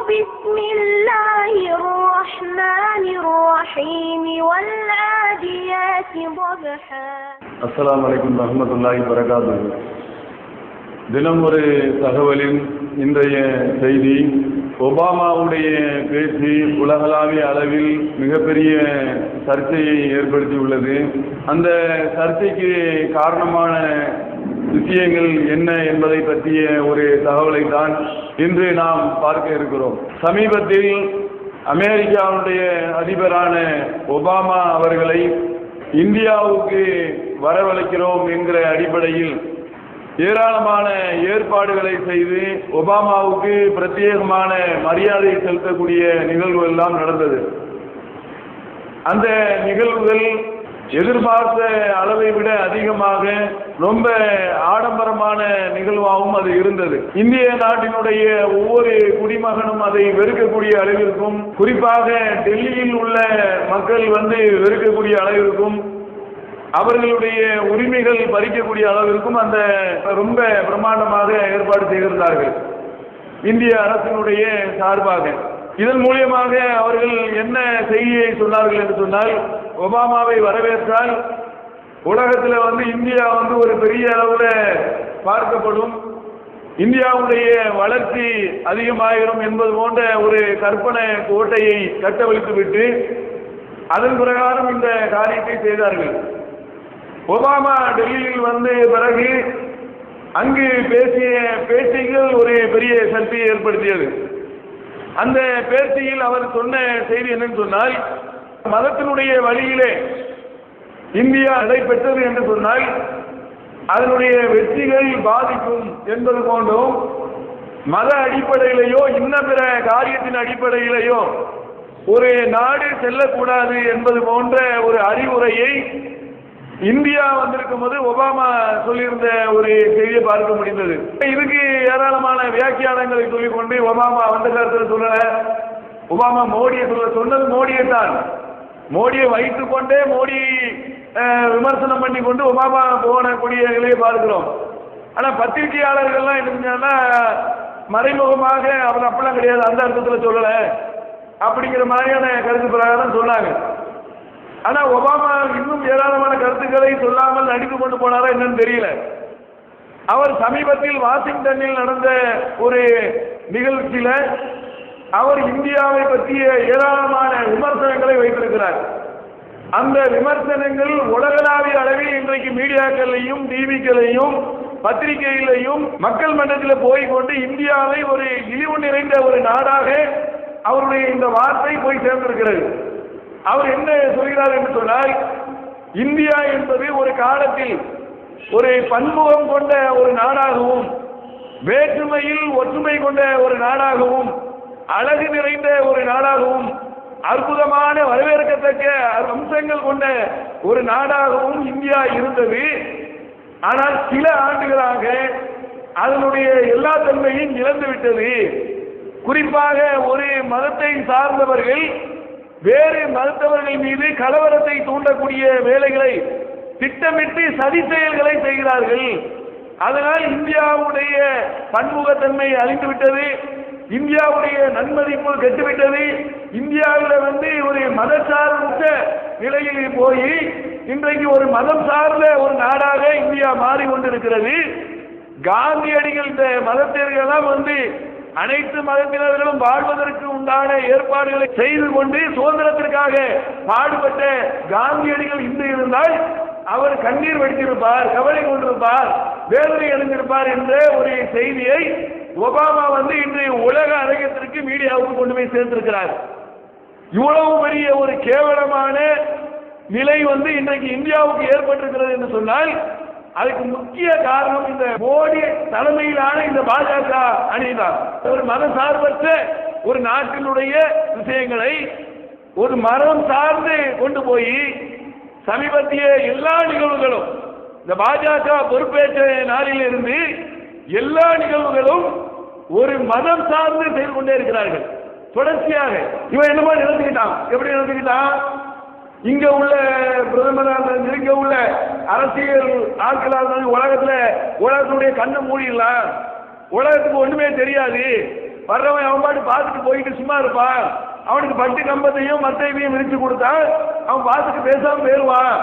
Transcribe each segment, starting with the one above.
بسم الله الرحمن الرحيم والعاديات ضبحا அஸ்ஸலாமு அலைக்கும் ரஹ்மத்துல்லாஹி வரகாத்து தினம் ஒரு தகவலின் இன்றைய செய்தி ஒபாமாவுடைய பேச்சு உலகளாவிய அளவில் மிகப்பெரிய சர்ச்சையை ஏற்படுத்தியுள்ளது அந்த சர்ச்சைக்கு காரணமான விஷயங்கள் என்ன என்பதை பற்றிய ஒரு தகவலை தான் இன்று நாம் பார்க்க இருக்கிறோம். சமீபத்தில் அமெரிக்காவுடைய அதிபரான ஒபாமா அவர்களை இந்தியாவுக்கு வரவழைக்கிறோம் என்கிற அடிப்படையில் ஏராளமான ஏற்பாடுகளை செய்து ஒபாமாவுக்கு பிரத்யேகமான மரியாதை செலுத்தக்கூடிய நிகழ்வு எல்லாம் நடந்தது. அந்த நிகழ்வுகள் எதிர்பார்த்த அளவை விட அதிகமாக ரொம்ப ஆடம்பரமான நிகழ்வாகவும் அது இருந்தது. இந்திய நாட்டினுடைய ஒவ்வொரு குடிமகனும் அதை வெறுக்கக்கூடிய அளவிற்கும் குறிப்பாக டெல்லியில் உள்ள மக்கள் வந்து வெறுக்கக்கூடிய அளவிற்கும் அவர்களுடைய உரிமைகள் பறிக்கக்கூடிய அளவிற்கும் அந்த ரொம்ப பிரம்மாண்டமாக ஏற்பாடு செய்திருந்தார்கள். இந்திய அரசினுடைய சார்பாக. இதன் மூலியமாக அவர்கள் என்ன செய்தியை சொன்னார்கள் என்று சொன்னால் ஒபாமாவை வரவேற்றால் உலகத்தில் வந்து இந்தியா வந்து ஒரு பெரிய அளவில் பார்க்கப்படும். இந்தியாவுடைய வளர்ச்சி அதிகமாகிடும் என்பது போன்ற ஒரு கற்பனை கோட்டையை கட்டவிழ்த்து விட்டு அதன் பிரகாரம் இந்த காரியத்தை செய்தார்கள். ஒபாமா டெல்லியில் வந்த பிறகு அங்கு பேசிய பேச்சுகள் ஒரு பெரிய சக்தியை ஏற்படுத்தியது. அந்த பேட்டியில் அவர் சொன்ன செய்தி என்னன்னு சொன்னால் மதத்தினுடைய வழியிலே இந்தியா நடைபெற்றது என்று சொன்னால் அதனுடைய வெற்றிகள் பாதிக்கும் என்பது போன்றும் மத அடிப்படையிலேயோ இன்ன பிற காரியத்தின் அடிப்படையிலேயோ ஒரு நாடு செல்லக்கூடாது என்பது போன்ற ஒரு அறிவுரையை இந்தியா வந்திருக்கும் போது ஒபாமா சொல்லியிருந்த ஒரு செய்தியை பார்க்க முடிந்தது. இதுக்கு ஏராளமான வியாக்கியானங்களை சொல்லிக்கொண்டு ஒபாமா வந்த காலத்தில் சொல்லல. ஒபாமா மோடியை சொல்ல சொன்னது மோடியை தான் மோடியை வைத்துக் கொண்டே மோடி விமர்சனம் பண்ணி கொண்டு ஒபாமா போன நிலையை பார்க்கிறோம். ஆனா பத்திரிகையாளர்கள்லாம் என்ன செஞ்சாங்கன்னா மறைமுகமாக அவர் அப்படிலாம் கிடையாது அந்த அர்த்தத்தில் சொல்லல. அப்படிங்கிற மாதிரியான கருத்து பிரகாரம் சொன்னாங்க. ஆனா ஒபாமா இன்னும் ஏராளமான கருத்துக்களை சொல்லாமல் நடித்து கொண்டு போனாரா என்னன்னு தெரியல. அவர் சமீபத்தில் வாஷிங்டனில் நடந்த ஒரு நிகழ்ச்சியில அவர் இந்தியாவை பற்றிய ஏராளமான விமர்சனங்களை வைத்திருக்கிறார். அந்த விமர்சனங்கள் உலகளாவிய அளவில் இன்றைக்கு மீடியாக்களையும் டிவிக்களையும் பத்திரிகைகளையும் மக்கள் மன்றத்தில் போய் கொண்டு இந்தியாவை ஒரு இழிவு நிறைந்த ஒரு நாடாக அவருடைய இந்த வார்த்தை போய் சேர்ந்திருக்கிறது. அவர் என்ன சொல்கிறார் என்று சொன்னால் இந்தியா என்பது ஒரு காலத்தில் ஒரு பன்முகம் கொண்ட ஒரு நாடாகவும் வேற்றுமையில் ஒற்றுமை கொண்ட ஒரு நாடாகவும் அழகு நிறைந்த ஒரு நாடாகவும் அற்புதமான வரவேற்கத்தக்க அம்சங்கள் கொண்ட ஒரு நாடாகவும் இந்தியா இருந்தது. ஆனால் சில ஆண்டுகளாக அதனுடைய எல்லா தன்மையும் இழந்து விட்டது. குறிப்பாக ஒரு மதத்தை சார்ந்தவர்கள் வேறு மருத்துவர்கள் மீது கலவரத்தை தூண்டக்கூடிய வேலைகளை திட்டமிட்டு சதி செயல்களை செய்கிறார்கள். அதனால் இந்தியாவுடைய பன்முகத்தன்மை அழிந்துவிட்டது. இந்தியாவுடைய நன்மதிப்பு கெட்டுவிட்டது. இந்தியாவில் வந்து ஒரு மதசார்பற்ற நிலையில் போய் இன்றைக்கு ஒரு மதம் சார்ந்த ஒரு நாடாக இந்தியா மாறிக்கொண்டிருக்கிறது காந்தியடிகள் இந்த மதத்திற்கெல்லாம் வந்து அனைத்து மதத்தினர்களும் வாழ்வதற்கு உண்டான ஏற்பாடுகளை செய்து கொண்டு சுதந்திரத்திற்காக பாடுபட்ட காந்தியடிகள் இன்று இருந்தால் அவர் கண்ணீர் வடித்திருப்பார் கவலை கொண்டிருப்பார் வேதனை அடைந்திருப்பார் என்ற ஒரு செய்தியை ஒபாமா வந்து இன்றைய உலக அரங்கத்திற்கு மீடியாவுக்கு கொண்டு போய் சேர்ந்திருக்கிறார் இவ்வளவு பெரிய ஒரு கேவலமான நிலை வந்து இன்றைக்கு இந்தியாவுக்கு ஏற்பட்டிருக்கிறது என்று சொன்னால் அதுக்கு முக்கிய காரணம் இந்த மோடி தலைமையிலான இந்த பாஜக அணிதான். ஒரு மத சார்பற்ற ஒரு நாட்டினுடைய விஷயங்களை ஒரு மரம் சார்ந்து கொண்டு போய் சமீபத்திய எல்லா நிகழ்வுகளும் இந்த பாஜக பொறுப்பேற்ற நாளில் இருந்து எல்லா நிகழ்வுகளும் ஒரு மதம் சார்ந்து செய்து கொண்டே இருக்கிறார்கள். தொடர்ச்சியாக இவன் என்னமோ நினைச்சுக்கிட்டான். எப்படி நினைச்சுக்கிட்டான்? இங்க உள்ள பிரதமராக இங்க உள்ள அரசியல் ஆட்களாக இருந்தாலும் உலகத்துல உலகத்தினுடைய கண்ணை மூடிடலாம். உலகத்துக்கு ஒண்ணுமே தெரியாது. வர்றவன் அவன் பாட்டு பார்த்துட்டு போயிட்டு சும்மா இருப்பான். அவனுக்கு பட்டு கம்பத்தையும் மத்தையும் விரிச்சு கொடுத்தா அவன் பார்த்துட்டு பேசாம போயிருவான்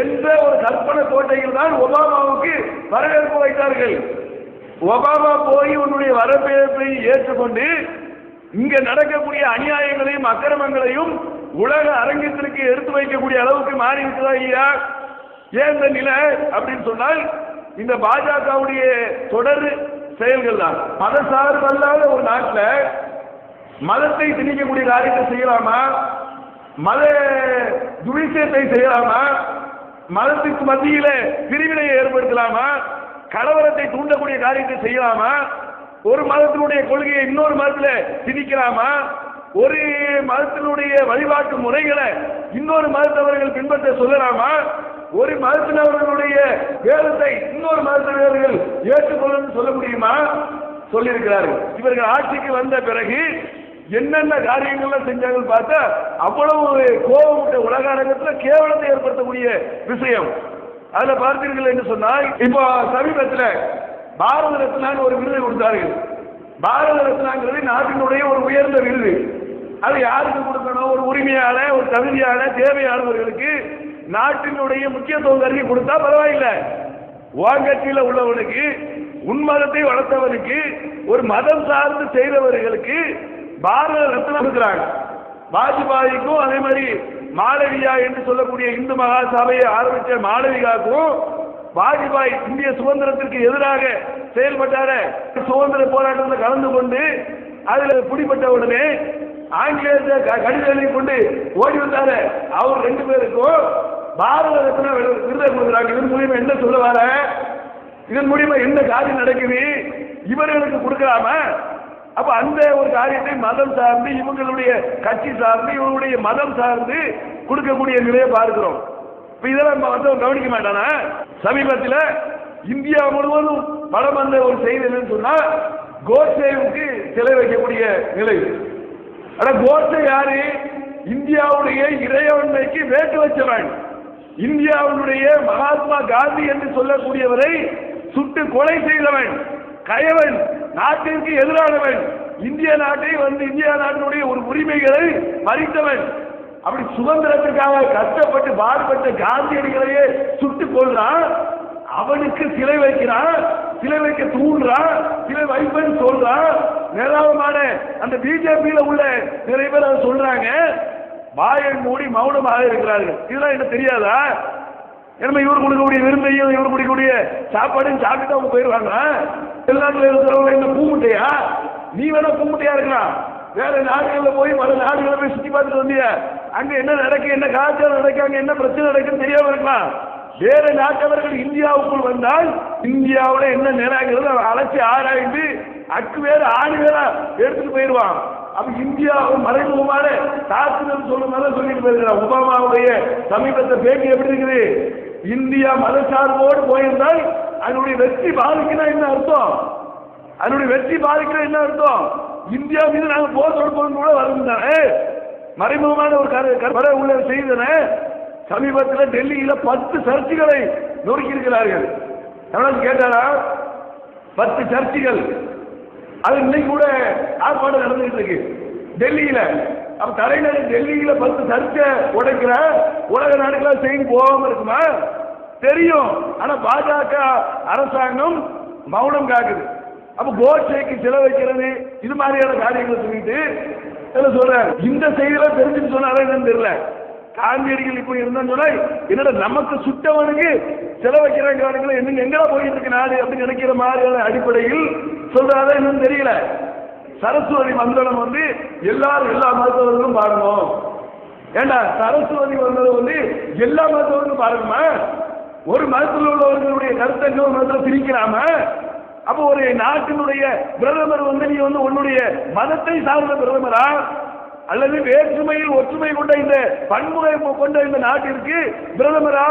என்ற ஒரு கற்பனை கோட்டையில் தான் ஒபாமாவுக்கு வரவேற்பு வைத்தார்கள். ஒபாமா போய் உன்னுடைய வரவேற்பை ஏற்றுக்கொண்டு இங்க நடக்கக்கூடிய அநியாயங்களையும் அக்கிரமங்களையும் உலக அரங்கத்திற்கு எடுத்து வைக்கக்கூடிய அளவுக்கு மாறி இருக்குதா ஐயா ஏன் இந்த நிலை அப்படின்னு சொன்னால் இந்த பாஜகவுடைய தொடர் செயல்கள் தான் மதசார்பல்லாத ஒரு நாட்டில் மதத்தை திணிக்கக்கூடிய காரியத்தை செய்யலாமா? மத துவிசயத்தை செய்யலாமா? மதத்துக்கு மத்தியில பிரிவினையை ஏற்படுத்தலாமா? கலவரத்தை தூண்டக்கூடிய காரியத்தை செய்யலாமா? ஒரு மதத்தினுடைய கொள்கையை இன்னொரு மதத்தில் திணிக்கலாமா? ஒரு மதத்தினுடைய வழிபாட்டு முறைகளை இன்னொரு மதத்தவர்கள் பின்பற்ற சொல்லலாமா? ஒரு மதத்தினவர்களுடைய வேதத்தை இன்னொரு மதத்தினர்கள் ஏற்றுக்கொள்ளும் சொல்ல முடியுமா? சொல்லியிருக்கிறார்கள். இவர்கள் ஆட்சிக்கு வந்த பிறகு என்னென்ன காரியங்கள்லாம் செஞ்சாங்கன்னு பார்த்தா அவ்வளவு கோபமுட்ட உலக அரங்கத்துல கேவலத்தை ஏற்படுத்தக்கூடிய விஷயம். அதுல பார்த்தீர்கள் என்று சொன்னால் இப்போ சமீபத்தில் பாரத ரத்னான்னு ஒரு விருது கொடுத்தார்கள். பாரத ரத்னாங்கிறது நாட்டினுடைய ஒரு உயர்ந்த விருது. அது யாருக்கு கொடுக்கணும்? ஒரு உரிமையான ஒரு தகுதியான தேவையானவர்களுக்கு நாட்டினுடைய முக்கியத்துவம் கருதி கொடுத்தா பரவாயில்லை. வாங்கட்சியில் உள்ளவனுக்கு உன்மதத்தை வளர்த்தவனுக்கு ஒரு மதம் சார்ந்து செய்தவர்களுக்கு பாரத ரத்னம் இருக்கிறாங்க வாஜ்பாய்க்கும் அதே மாதிரி மாளவியா என்று சொல்லக்கூடிய இந்து மகா சபையை ஆரம்பித்த மாளவிகாக்கும் வாஜ்பாய் இந்திய சுதந்திரத்திற்கு எதிராக செயல்பட்டார. சுதந்திர போராட்டத்தில் கலந்து கொண்டு அதில் பிடிப்பட்ட உடனே ஆங்கிலேயத்தை க- கடிதம் எழுதி கொண்டு ஓடி வந்தாரு. அவர் ரெண்டு பேருக்கும் பாரத ரத்னா விருதை கொடுக்குறாங்க. இதன் மூலியமா என்ன சொல்ல வர? இதன் மூலியமா என்ன காரியம் நடக்குது? இவர்களுக்கு கொடுக்கலாமா அப்ப அந்த ஒரு காரியத்தை மதம் சார்ந்து இவங்களுடைய கட்சி சார்ந்து இவங்களுடைய மதம் சார்ந்து கொடுக்கக்கூடிய நிலையை பார்க்கிறோம். இப்ப இதெல்லாம் நம்ம வந்து கவனிக்க மாட்டானா? சமீபத்தில் இந்தியா முழுவதும் படம் வந்த ஒரு செய்தி என்னன்னு சொன்னா கோட்சேவுக்கு சிலை வைக்கக்கூடிய நிலை. ஆனா கோட்சே யாரு? இந்தியாவுடைய இறையாண்மைக்கு வேட்டு வச்சவன். இந்தியாவுடைய மகாத்மா காந்தி என்று சொல்லக்கூடியவரை சுட்டு கொலை செய்தவன். கயவன் நாட்டிற்கு எதிரானவன். இந்திய நாட்டை வந்து இந்திய நாட்டினுடைய ஒரு உரிமைகளை மறித்தவன். அப்படி சுதந்திரத்துக்காக கஷ்டப்பட்டு பாடுபட்ட காந்தியடிகளையே சுட்டு கொள்றான் அவனுக்கு சிலை வைக்கிறான் சிலை வைக்க தூண்டுறான் சிலை வைப்பன்னு சொல்றான். நிலவமான அந்த பிஜேபியில உள்ள நிறைய பேர் அதை சொல்றாங்க. வாயை மூடி மௌனமாக இருக்கிறார்கள். இதெல்லாம் என்ன தெரியாதா? என்ன இவர் கொடுக்கக்கூடிய விருந்தையும் இவர் குடிக்கக்கூடிய சாப்பாடையும் சாப்பிட்டு அவங்க போயிடுவாங்க வெளிநாட்டில் இருக்கிறவங்க என்ன பூமுட்டையா? நீ வேணா பூமுட்டையா இருக்கலாம். வேற நாடுகளில் போய் பல நாடுகளில் போய் சுற்றி பார்த்துட்டு வந்திய? அங்கே என்ன நடக்கு என்ன காய்ச்சல் நடக்கு அங்கே என்ன பிரச்சனை நடக்குன்னு தெரியாமல் இருக்கலாம். வேற நாட்டவர்கள் இந்தியாவுக்குள் வந்தால் இந்தியாவில் என்ன நிலைங்கிறது அவன் அழைச்சி ஆராய்ந்து அக்கு வேற ஆணி வேற எடுத்துட்டு போயிடுவான். அப்ப இந்தியா மறைமுகமான தாக்குதல் சொல்லும் மாதிரி சொல்லிட்டு போயிருக்கிறான். ஒபாமாவுடைய சமீபத்தை பேட்டி எப்படி இருக்குது? இந்தியா மதசார்போடு போயிருந்தால் அதனுடைய வெற்றி பாதிக்குன்னா என்ன அர்த்தம்? அதனுடைய வெற்றி பாதிக்கிற என்ன அர்த்தம்? இந்தியா மீது நாங்கள் போர் தொடுப்போம் கூட வரும் தானே மறைமுகமான ஒரு கரு கரு உள்ள செய்தன. சமீபத்தில் டெல்லியில் பத்து சர்ச்சுகளை நொறுக்கி இருக்கிறார்கள் எவ்வளவு கேட்டாரா? பத்து சர்ச்சுகள். அது இன்னைக்கு கூட ஆர்ப்பாட்டம் நடந்துகிட்டு இருக்கு. டெல்லியில அப்ப தலைநகர் டெல்லியில பத்து சர்ச்சை உடைக்கிற உலக நாடுகளா செய்தி போகாம இருக்குமா? தெரியும். ஆனா பாஜக அரசாங்கம் மௌனம் காக்குது. அப்ப கோட்சேக்கு செலவழிக்கிறது இது மாதிரியான காரியங்களை சொல்லிட்டு என்ன சொல்றாரு? இந்த செய்தியெல்லாம் தெரிஞ்சுன்னு சொன்னாலும் என்னன்னு தெரியல. காந்தியடிகள் இப்போ இருந்தான்னு சொன்னா என்னடா நமக்கு சுட்டவனுக்கு செலவழிக்கிறாங்க என்னங்க எங்கடா போயிட்டு இருக்கு நாடு அப்படின்னு நினைக்கிற மாதிரியான அடிப்படையில் சொல்றாரா என்னன்னு தெரியல. சரஸ்வதி மந்திரம் வந்து எல்லாரும் எல்லா மருத்துவர்களும் பாடணும். ஏண்டா சரஸ்வதி மந்திரம் வந்து எல்லா மருத்துவர்களும் பாடணுமா? ஒரு மதத்தில் உள்ளவர்களுடைய கருத்தை இன்னொரு மதத்தில் திணிக்கிறாம? அப்போ ஒரு நாட்டினுடைய பிரதமர் வந்து நீ வந்து உன்னுடைய மதத்தை சார்ந்த பிரதமரா? அல்லது வேற்றுமையில் ஒற்றுமை கொண்ட இந்த பன்முறை கொண்ட இந்த நாட்டிற்கு பிரதமரா?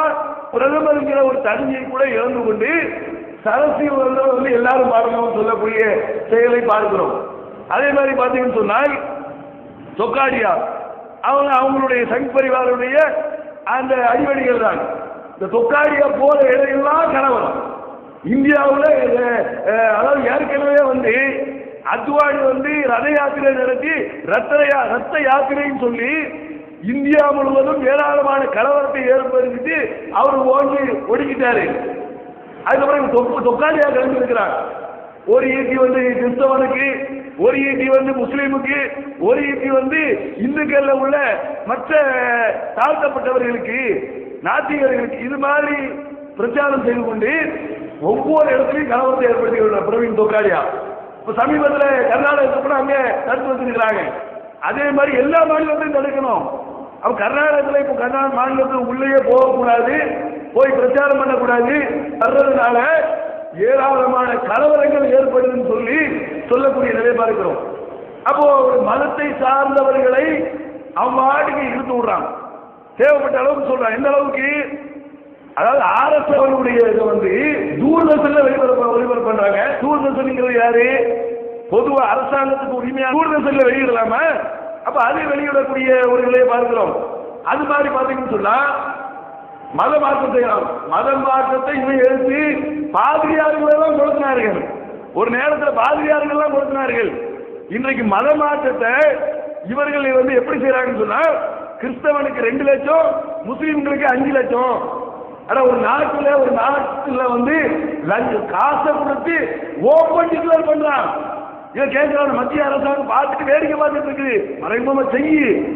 பிரதமருங்கிற ஒரு தகுதியை கூட இழந்து கொண்டு சரஸ்வதி வந்து வந்து எல்லாரும் பாடணும் சொல்லக்கூடிய செயலை பார்க்கிறோம். அதே மாதிரி பார்த்தீங்கன்னு சொன்னால் சொக்காடியா அவங்க அவங்களுடைய சங் பரிவாருடைய அந்த அடிவடிகள் தான். இந்த தொக்காடியா போற இடையெல்லாம் கணவன் இந்தியாவில் அதாவது ஏற்கனவே வந்து அத்வானி வந்து ரத யாத்திரை நடத்தி ரத்த யா- ரத்த யாத்திரைன்னு சொல்லி இந்தியா முழுவதும் ஏராளமான கலவரத்தை ஏற்படுத்திட்டு அவர் ஓங்கி ஒடுக்கிட்டாரு. அதுக்கப்புறம் தொக்காடியா தொக்கு தொக்காலியா கிளம்பி இருக்கிறார் ஒரு ஈட்டி வந்து கிறிஸ்தவனுக்கு ஒரு ஈட்டி வந்து முஸ்லீமுக்கு ஒரு ஈட்டி வந்து இந்துக்கள்ல உள்ள மற்ற தாழ்த்தப்பட்டவர்களுக்கு நாத்திகர்களுக்கு இது மாதிரி பிரச்சாரம் செய்து கொண்டு ஒவ்வொரு இடத்துலையும் கலவரத்தை ஏற்படுத்தி பிரவீன் தொக்காலியா இப்ப சமீபத்தில் கர்நாடகத்துக்கு கூட அங்கே தடுத்து வச்சிருக்கிறாங்க. அதே மாதிரி எல்லா மாநிலத்தையும் தடுக்கணும். அப்ப கர்நாடகத்தில் இப்போ கர்நாடக மாநிலத்துக்கு உள்ளேயே போகக்கூடாது போய் பிரச்சாரம் பண்ணக்கூடாது. வர்றதுனால ஏராளமான கலவரங்கள் ஏற்படுதுன்னு சொல்லி சொல்லக்கூடிய நிலைப்பாடு இருக்கிறோம் அப்போ ஒரு மதத்தை சார்ந்தவர்களை அவங்க இழுத்து விடுறாங்க தேவைப்பட்ட அளவுக்கு சொல்றான். எந்த அளவுக்கு? அதாவது ஆர்எஸ் அவர்களுடைய இதை வந்து தூர்தர்ஷன்ல வெளிவர வெளிவர பண்றாங்க தூர்தர்ஷன்ங்கிறது யாரு? பொதுவா அரசாங்கத்துக்கு உரிமையா தூர்தர்ஷன்ல வெளியிடலாமா? அப்ப அதை வெளியிடக்கூடிய ஒரு நிலையை பார்க்கிறோம். அது மாதிரி பாத்தீங்கன்னு சொன்னா மத மாற்றத்தை மத மாற்றத்தை இவன் எடுத்து பாதிரியார்கள் எல்லாம் கொடுத்தினார்கள் ஒரு நேரத்தில் பாதிரியார்கள் எல்லாம் கொடுத்தினார்கள் இன்றைக்கு மத மாற்றத்தை இவர்கள் வந்து எப்படி செய்யறாங்கன்னு சொன்னா கிறிஸ்தவனுக்கு ரெண்டு லட்சம் முஸ்லீம்களுக்கு அஞ்சு லட்சம். ஆனா ஒரு நாட்டுல ஒரு நாட்டுல வந்து லஞ்ச- காசை கொடுத்து ஓப்பன் டிக்ளேர் பண்றான். இதை கேட்கிறான் மத்திய அரசாங்கம் பார்த்துட்டு வேடிக்கை பார்த்துட்டு இருக்குது. மறைமுகமா செய்யு.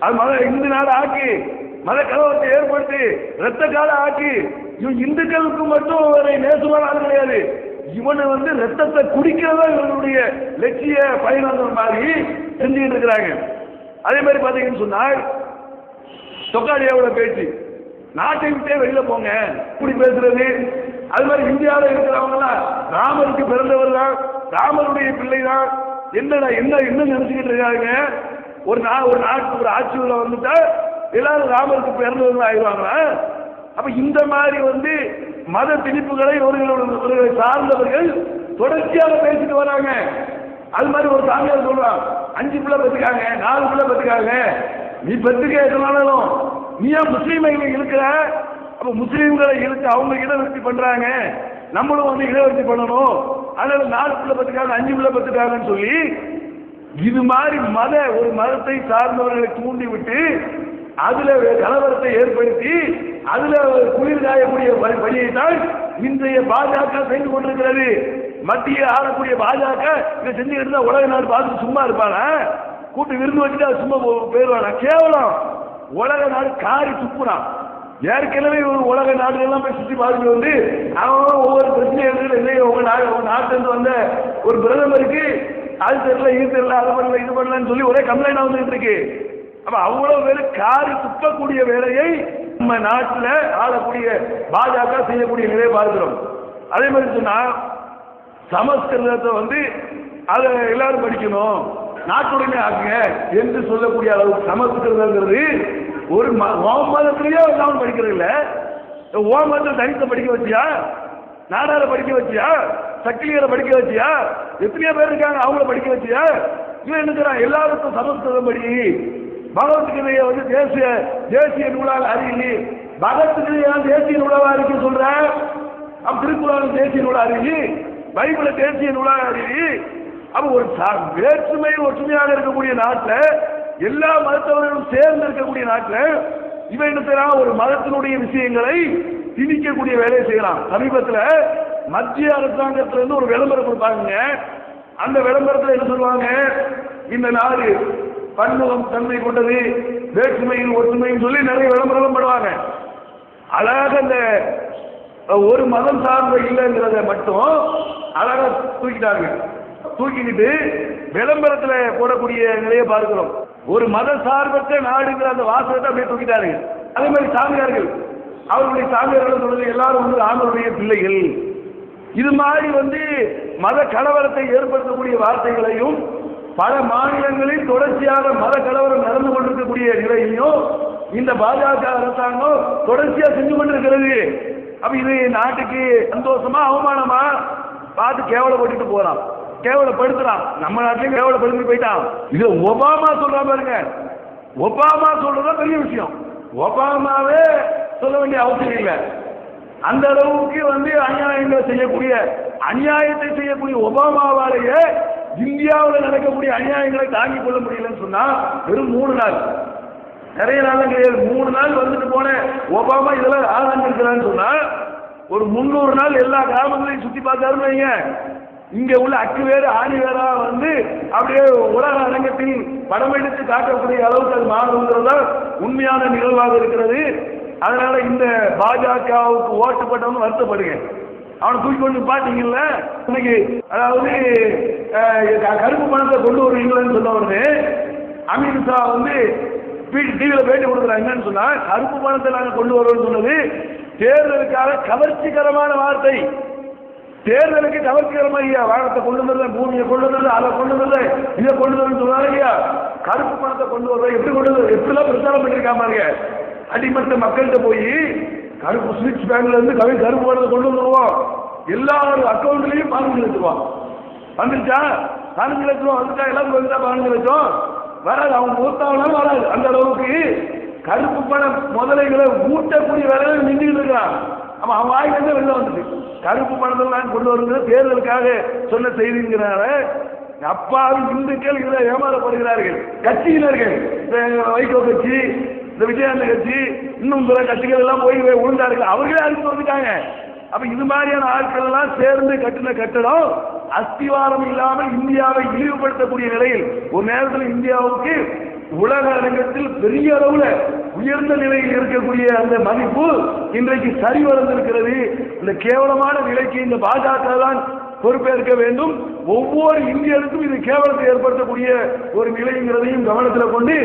அது மத இந்து நாடு ஆக்கி. மத கலவரத்தை ஏற்படுத்தி ரத்த கால ஆக்கி இவன் இந்துக்களுக்கு மட்டும் அவரை நேசமான ஆள் கிடையாது. இவனை வந்து ரத்தத்தை குடிக்கிறதா இவனுடைய லட்சிய பயனாளர் மாதிரி செஞ்சுக்கிட்டு இருக்கிறாங்க. அதே மாதிரி பாத்தீங்கன்னு சொன்னால் தொக்காடியாவோட பேச்சு நாட்டை விட்டே வெளியில போங்க இப்படி பேசுறது. அது மாதிரி இந்தியாவில் இருக்கிறவங்களா ராமருக்கு பிறந்தவர் தான் ராமருடைய பிள்ளை தான். என்னடா என்ன என்ன நினைச்சுக்கிட்டு இருக்காங்க? ஒரு நா ஒரு நாட்டு ஒரு ஆட்சி உள்ள வந்துட்டா எல்லாரும் ராமருக்கு பிறந்தவர்கள் ஆயிடுவாங்களா? அப்ப இந்த மாதிரி வந்து மத திணிப்புகளை இவர்களுடைய சார்ந்தவர்கள் தொடர்ச்சியாக பேசிட்டு வராங்க. அது மாதிரி ஒரு சாமியார் சொல்றான் அஞ்சு பிள்ளை பத்துக்காங்க நாலு பிள்ளை பத்துக்காங்க. நீ பத்துக்க எதுனாலும். நீ ஏன் முஸ்லீமை இருக்கிற? அப்ப முஸ்லீம்களை இழுத்து அவங்க இடவெற்றி பண்றாங்க. நம்மளும் வந்து இடவெற்றி பண்ணணும். அதனால நாலு பிள்ளை பெற்றுக்காங்க அஞ்சு பிள்ளை பத்துக்காங்கன்னு சொல்லி இது மாதிரி மத ஒரு மதத்தை சார்ந்தவர்களை தூண்டி விட்டு அதுல கலவரத்தை ஏற்படுத்தி அதுல குளிர் காயக்கூடிய வழி- வழியை தான் இன்றைய பாஜக செய்து கொண்டிருக்கிறது. மத்திய ஆளக்கூடிய பாஜக இதை செஞ்சுக்கிட்டு உலக நாடு பார்த்து சும்மா இருப்பானா? கூட்டு விருந்து வச்சுட்டு அது சும்மா போ- போயிருவானா கேவலம். உலக நாடு காரி துப்புறான் ஏற்கனவே ஒரு உலக நாடுகள்லாம் போய் சுற்றி பார்த்துட்டு வந்து அவன் ஒவ்வொரு பிரச்சனையும் இருக்குது உங்க நாடு உங்க நாட்டிலிருந்து வந்த ஒரு பிரதமருக்கு அது தெரியல இது தெரியல அது பண்ணல இது பண்ணலன்னு சொல்லி ஒரே கம்ப்ளைண்ட் வந்துட்டு இருக்கு. அப்ப அவ்வளவு பேர் காரி துப்பக்கூடிய வேலையை நம்ம நாட்டில் ஆளக்கூடிய பாஜக செய்யக்கூடிய நிலையை பார்க்கிறோம். அதே மாதிரி சொன்னா சமஸ்கிருதத்தை வந்து அதை எல்லாரும் படிக்கணும். நாட்டுடைமை ஆக்குங்க என்று சொல்லக்கூடிய அளவுக்கு சமஸ்கிருதங்கிறது ஒரு ம- உன் மதத்திலேயே அவன் படிக்கிறது இல்லை. ஓ மதத்தை தனித்த படிக்க வச்சியா? நாடார படிக்க வச்சியா? சக்கிலியரை படிக்க வச்சியா? எத்தனையோ பேர் இருக்காங்க அவங்கள படிக்க வச்சியா? இவன் என்ன எல்லாருக்கும் சமஸ்கிருதம் படி பகவத்கீதையை வந்து தேசிய தேசிய நூலால் அறியலி அறியி பகவத்கீதையை தேசிய நூலாவா இருக்கு சொல்ற? அப்ப திருக்குறள் தேசிய நூலா அறியலி பைபிளை தேசிய நூலா அறிவி அப்ப ஒரு வேற்றுமை ஒற்றுமையாக இருக்கக்கூடிய நாட்டில் எல்லா மதத்தவர்களும் சேர்ந்து இருக்கக்கூடிய நாட்டில் இவன் என்ன செய்யறான்? ஒரு மதத்தினுடைய விஷயங்களை திணிக்கக்கூடிய வேலையை செய்யலாம் சமீபத்தில் மத்திய அரசாங்கத்திலிருந்து ஒரு விளம்பரம் கொடுப்பாங்க. அந்த விளம்பரத்தில் என்ன சொல்லுவாங்க? இந்த நாடு பன்முகம் தன்மை கொண்டது. வேற்றுமையில் ஒற்றுமைன்னு சொல்லி நிறைய விளம்பரம் பண்ணுவாங்க அழகாக இந்த ஒரு மதம் சார்ந்த இல்லைங்கிறத மட்டும் அழகாக தூக்கிட்டாங்க. தூக்கிக்கிட்டு விளம்பரத்தில் போடக்கூடிய நிலையை பார்க்கிறோம். ஒரு மத சார்பற்ற நாடுங்கிற அந்த வாசகத்தை அப்படியே தூக்கிட்டாருங்க அதே மாதிரி சாமியார்கள். அவர்களுடைய சாமியார்கள் சொல்றது எல்லாரும் வந்து ஆண்களுடைய பிள்ளைகள். இது மாதிரி வந்து மத கலவரத்தை ஏற்படுத்தக்கூடிய வார்த்தைகளையும் பல மாநிலங்களில் தொடர்ச்சியாக மத கலவரம் நடந்து கொண்டிருக்கக்கூடிய நிலையிலும் இந்த பாஜக அரசாங்கம் தொடர்ச்சியா செஞ்சு கொண்டிருக்கிறது. அப்ப இது நாட்டுக்கு சந்தோஷமா அவமானமா? பார்த்து கேவலப்பட்டுட்டு போறான். கேவலப்படுத்துறான். நம்ம நாட்டிலையும் கேவலப்படுத்தி போயிட்டான். இது ஒபாமா சொல்ற பாருங்க. ஒபாமா சொல்றதா பெரிய விஷயம். ஒபாமாவே சொல்ல வேண்டிய அவசியம் இல்லை. அந்த அளவுக்கு வந்து அநியாயங்களை செய்யக்கூடிய அநியாயத்தை செய்யக்கூடிய ஒபாமாவாலேயே இந்தியாவில் நடக்கக்கூடிய அநியாயங்களை தாங்கிக் கொள்ள முடியலன்னு சொன்னா வெறும் மூணு நாள். நிறைய நாள் கிடையாது. மூணு நாள் வந்துட்டு போன ஒபாமா இதெல்லாம் ஆரம்பிக்கிறான்னு சொன்னா ஒரு முந்நூறு நாள் எல்லா கிராமங்களையும் சுத்தி பார்த்தாருன்னு வைங்க. இங்க உள்ள அக்கு வேறு ஆணி வேறா வந்து அப்படியே உலக அரங்கத்தில் படம் எடுத்து காட்டக்கூடிய அளவுக்கு அது மாறுங்கிறது தான் உண்மையான நிகழ்வாக இருக்கிறது. அதனால இந்த பாஜகவுக்கு ஓட்டு போட்டவங்க வருத்தப்படுங்க. அவனை தூக்கி கொண்டு பாத்தீங்கல்ல? இன்னைக்கு அதாவது கருப்பு பணத்தை கொண்டு வருவீங்களேன்னு சொன்ன உடனே அமித்ஷா வந்து வீட்டு டிவியில் பேட்டி கொடுக்குறாங்க என்னன்னு சொன்னா கருப்பு பணத்தை நாங்கள் கொண்டு வரோம்னு சொன்னது தேர்தலுக்காக கவர்ச்சிகரமான வார்த்தை. தேர்தலுக்கு கவர்ச்சிகரமாக ஐயா வாகனத்தை கொண்டு வரல பூமியை கொண்டு வரல அதை கொண்டு வரல இதை கொண்டு வரலன்னு சொன்னாங்க ஐயா கருப்பு பணத்தை கொண்டு வர்றோம் எப்படி கொண்டு வர எப்படிலாம் பிரச்சாரம் பண்ணிருக்காம அடிமட்ட மக்கள்கிட்ட போய் கருப்பு ஸ்விட்ச் பேங்க்ல இருந்து கவி கருப்பு வரதை கொண்டு வந்துடுவோம் எல்லாரும் அக்கௌண்ட்லயும் பதினஞ்சு லட்சம் ரூபா. வந்துருச்சா? பதினஞ்சு லட்சம் ரூபா வந்துட்டா எல்லாரும் வந்துட்டா பதினஞ்சு லட்சம்? வராது அவங்க மூத்தாவெல்லாம் வராது. அந்த அளவுக்கு கருப்பு பணம் முதலைகளை ஊட்டக்கூடிய வேலையில நின்றுட்டு இருக்கான் அவன் அவன் வாயிலிருந்து வெளில வந்துட்டு. கருப்பு பணத்தெல்லாம் கொண்டு வருகிறது தேர்தலுக்காக சொன்ன செய்திங்கிறனால அப்பாவும் இந்துக்கள் இதில் ஏமாறப்படுகிறார்கள். கட்சியினர்கள் வைகோ கட்சி இந்த விஜயானந்த கட்சி? இன்னும் பிற கட்சிகள் எல்லாம் போய் விழுந்தார்கள் அவர்களே அழிச்சு வந்துட்டாங்க. அப்ப இது மாதிரியான ஆட்கள் எல்லாம் சேர்ந்து கட்டின கட்டடம் அஸ்திவாரம் இல்லாமல் இந்தியாவை இழிவுபடுத்தக்கூடிய நிலையில் ஒரு நேரத்தில் இந்தியாவுக்கு உலக அரங்கத்தில் பெரிய அளவுல உயர்ந்த நிலையில் இருக்கக்கூடிய அந்த மதிப்பு இன்றைக்கு சரிவடைந்திருக்கிறது இந்த கேவலமான நிலைக்கு இந்த பாஜக தான் பொறுப்பேற்க வேண்டும். ஒவ்வொரு இந்தியனுக்கும் இது கேவலத்தை ஏற்படுத்தக்கூடிய ஒரு நிலைங்கிறதையும் கவனத்தில் கொண்டு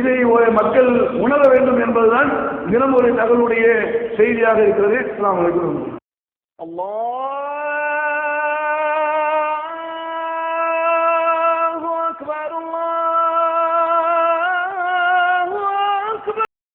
இதை மக்கள் உணர வேண்டும் என்பதுதான் தினம் ஒரு தகவலுடைய செய்தியாக இருக்கிறது. அஸ்லாம் வலைக்கம் அல்லாஹ்